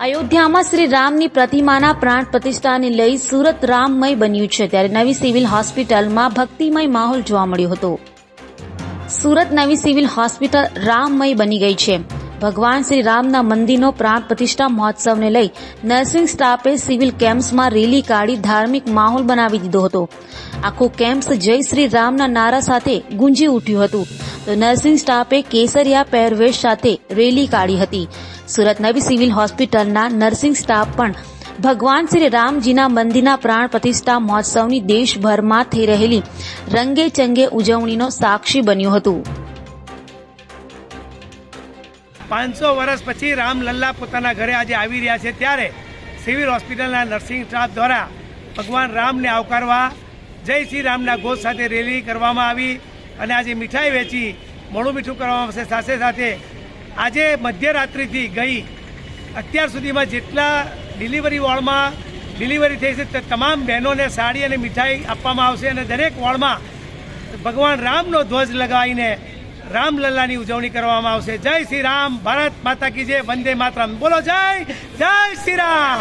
અયોધ્યામાં શ્રી રામની પ્રતિમાના પ્રાણ પ્રતિષ્ઠાને લઈ સુરત રામમય બન્યું છે. ત્યારે નવી સિવિલ હોસ્પિટલમાં ભક્તિમય માહોલ જોવા મળ્યો હતો. સુરત નવી સિવિલ હોસ્પિટલ રામમય બની ગઈ છે. ભગવાન શ્રી રામના મંદિરનો પ્રાણ પ્રતિષ્ઠા મહોત્સવને લઈ નર્સિંગ સ્ટાફે સિવિલ કેમ્પ્સમાં રેલી કાઢી ધાર્મિક માહોલ બનાવી દીધો હતો. આખો કેમ્પ્સ જય શ્રી રામના નારા સાથે ગુંજી ઉઠ્યું હતું. તો નર્સિંગ સ્ટાફે કેસરિયા પહેરવેશ સાથે રેલી કાઢી હતી. સુરત નવી સિવિલ હોસ્પિટલના નર્સિંગ સ્ટાફ પણ ભગવાન શ્રી રામજીના મંદિરના પ્રાણ પ્રતિષ્ઠા મહોત્સવની દેશભરમાં થઈ રહેલી રંગે ચંગે ઉજવણીનો સાક્ષી બન્યું હતું. પાંચસો વર્ષ પછી રામલલ્લા પોતાના ઘરે આજે આવી રહ્યા છે. ત્યારે સિવિલ હોસ્પિટલના નર્સિંગ સ્ટાફ દ્વારા ભગવાન રામને આવકારવા જય શ્રી રામના ગોત સાથે રેલી કરવામાં આવી અને આજે મીઠાઈ વેચી મોડું મીઠું કરવામાં આવશે. સાથે સાથે આજે મધ્યરાત્રિથી ગઈ. અત્યાર સુધીમાં જેટલા ડિલિવરી વોર્ડમાં ડિલિવરી થઈ છે તે તમામ બહેનોને સાડી અને મીઠાઈ આપવામાં આવશે અને દરેક વોર્ડમાં ભગવાન રામનો ધ્વજ લગાવીને રામલલ્લાની ઉજવણી કરવામાં આવશે. જય શ્રી રામ. ભારત માતા કી જય. વંદે માતરમ. બોલો જય. જય શ્રી રામ.